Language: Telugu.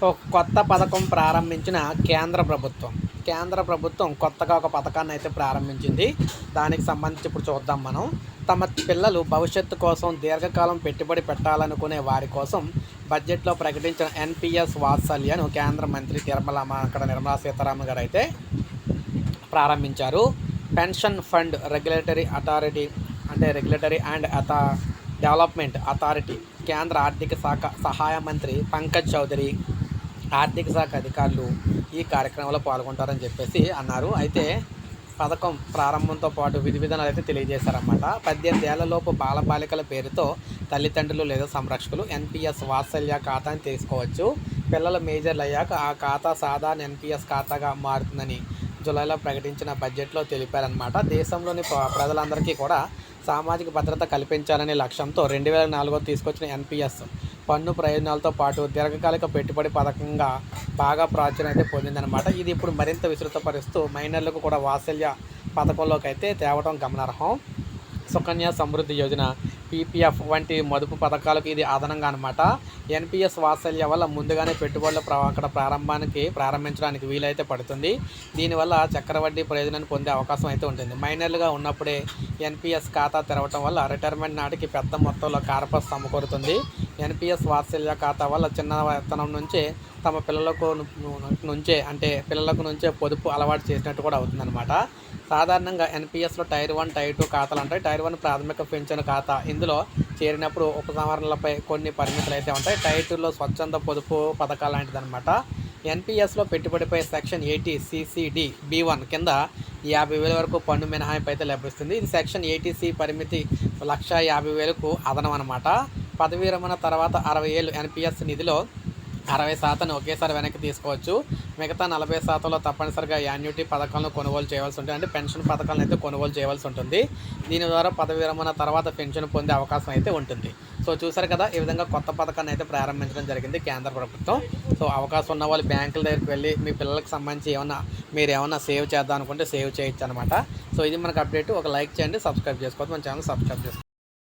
సో కొత్త పథకం ప్రారంభించిన కేంద్ర ప్రభుత్వం. కేంద్ర ప్రభుత్వం కొత్తగా ఒక పథకాన్ని అయితే ప్రారంభించింది. దానికి సంబంధించి ఇప్పుడు చూద్దాం మనం. తమ పిల్లలు భవిష్యత్తు కోసం దీర్ఘకాలం పెట్టుబడి పెట్టాలనుకునే వారి కోసం బడ్జెట్లో ప్రకటించిన ఎన్పిఎస్ వాత్సల్యను కేంద్ర మంత్రి తిరుమల అక్కడ నిర్మలా సీతారామన్ గారు అయితే ప్రారంభించారు. పెన్షన్ ఫండ్ రెగ్యులేటరీ అథారిటీ అంటే రెగ్యులేటరీ అండ్ అథా డెవలప్మెంట్ అథారిటీ కేంద్ర ఆర్థిక శాఖ సహాయ మంత్రి పంకజ్ చౌదరి ఆర్థిక శాఖ అధికారులు ఈ కార్యక్రమంలో పాల్గొంటారని చెప్పేసి అన్నారు. అయితే పథకం ప్రారంభంతో పాటు విధి విధానాలు అయితే తెలియజేశారన్నమాట. పద్దెనిమిది ఏళ్ళలోపు బాలబాలికల పేరుతో తల్లిదండ్రులు లేదా సంరక్షకులు ఎన్పిఎస్ వాత్సల్య ఖాతాని తీసుకోవచ్చు పిల్లల మేజర్లు అయ్యాక ఆ ఖాతా సాధారణ ఎన్పిఎస్ ఖాతాగా మారుతుందని జూలైలో ప్రకటించిన బడ్జెట్లో తెలిపారనమాట దేశంలోని ప్రజలందరికీ కూడా సామాజిక భద్రత కల్పించాలనే లక్ష్యంతో రెండు వేల నాలుగులో తీసుకొచ్చిన ఎన్పిఎస్ పన్ను ప్రయోజనాలతో పాటు దీర్ఘకాలిక పెట్టుబడి పథకంగా బాగా ప్రాచుర్యత పొందిందనమాట ఇది ఇప్పుడు మరింత విస్తృతపరుస్తూ మైనర్లకు కూడా వాత్సల్య పథకంలోకి అయితే తేవడం గమనార్హం. సుకన్య సమృద్ధి యోజన పీపీఎఫ్ వంటి మదుపు పథకాలకు ఇది అదనంగా అనమాట ఎన్పిఎస్ వాత్సల్య వల్ల ముందుగానే పెట్టుబడుల ప్ర అక్కడ ప్రారంభానికి ప్రారంభించడానికి వీలైతే పడుతుంది. దీనివల్ల చక్రవడ్డీ ప్రయోజనాన్ని పొందే అవకాశం అయితే ఉంటుంది. మైనర్లుగా ఉన్నప్పుడే ఎన్పిఎస్ ఖాతా తెరవటం వల్ల రిటైర్మెంట్ నాటికి పెద్ద మొత్తంలో కార్పస్ సమకూరుతుంది. ఎన్పిఎస్ వాత్సల్య ఖాతా వల్ల చిన్న వేతనం నుంచే తమ పిల్లలకు నుంచే అంటే పిల్లలకు నుంచే పొదుపు అలవాటు చేసినట్టు కూడా అవుతుందన్నమాట. సాధారణంగా ఎన్పిఎస్లో టైర్ వన్ టైర్ టూ ఖాతాలు ఉంటాయి. టైర్ వన్ ప్రాథమిక పెన్షన్ ఖాతా. ఇందులో చేరినప్పుడు ఉపసంహరణలపై కొన్ని పరిమితులు అయితే ఉంటాయి. టైర్ టూలో స్వచ్ఛంద పొదుపు పథకాలు లాంటిది అనమాట ఎన్పిఎస్లో పెట్టుబడిపై section eighty CCD B one కింద యాభై వేల వరకు పన్ను మినహాయింపు అయితే లభిస్తుంది. ఇది సెక్షన్ ఎయిటీసీ పరిమితి లక్ష యాభై వేలకు అదనం అనమాట పదవీ విరమణ తర్వాత అరవై ఏళ్ళు ఎన్పిఎస్ నిధిలో అరవై శాతం ఒకేసారి వెనక్కి తీసుకోవచ్చు. మిగతా నలభై శాతంలో తప్పనిసరిగా యాన్యుటీ పథకాలను కొనుగోలు చేయవలసి ఉంటుంది. అంటే పెన్షన్ పథకాలను అయితే కొనుగోలు చేయవలసి ఉంటుంది. దీని ద్వారా పదవి విరమణ తర్వాత పెన్షన్ పొందే అవకాశం అయితే ఉంటుంది. సో చూసారు కదా ఈ విధంగా కొత్త పథకాన్ని అయితే ప్రారంభించడం జరిగింది కేంద్ర ప్రభుత్వం. సో అవకాశం ఉన్న వాళ్ళు బ్యాంకుల దగ్గరికి వెళ్ళి మీ పిల్లలకు సంబంధించి ఏమన్నా మీరు ఏమన్నా సేవ్ చేద్దాం అనుకుంటే సేవ్ చేయొచ్చు అనమాట సో ఇది మనకు అప్డేట్. ఒక లైక్ చేయండి సబ్స్క్రైబ్ చేసుకోవద్దు. మన ఛానల్ సబ్స్క్రైబ్ చేసుకోండి.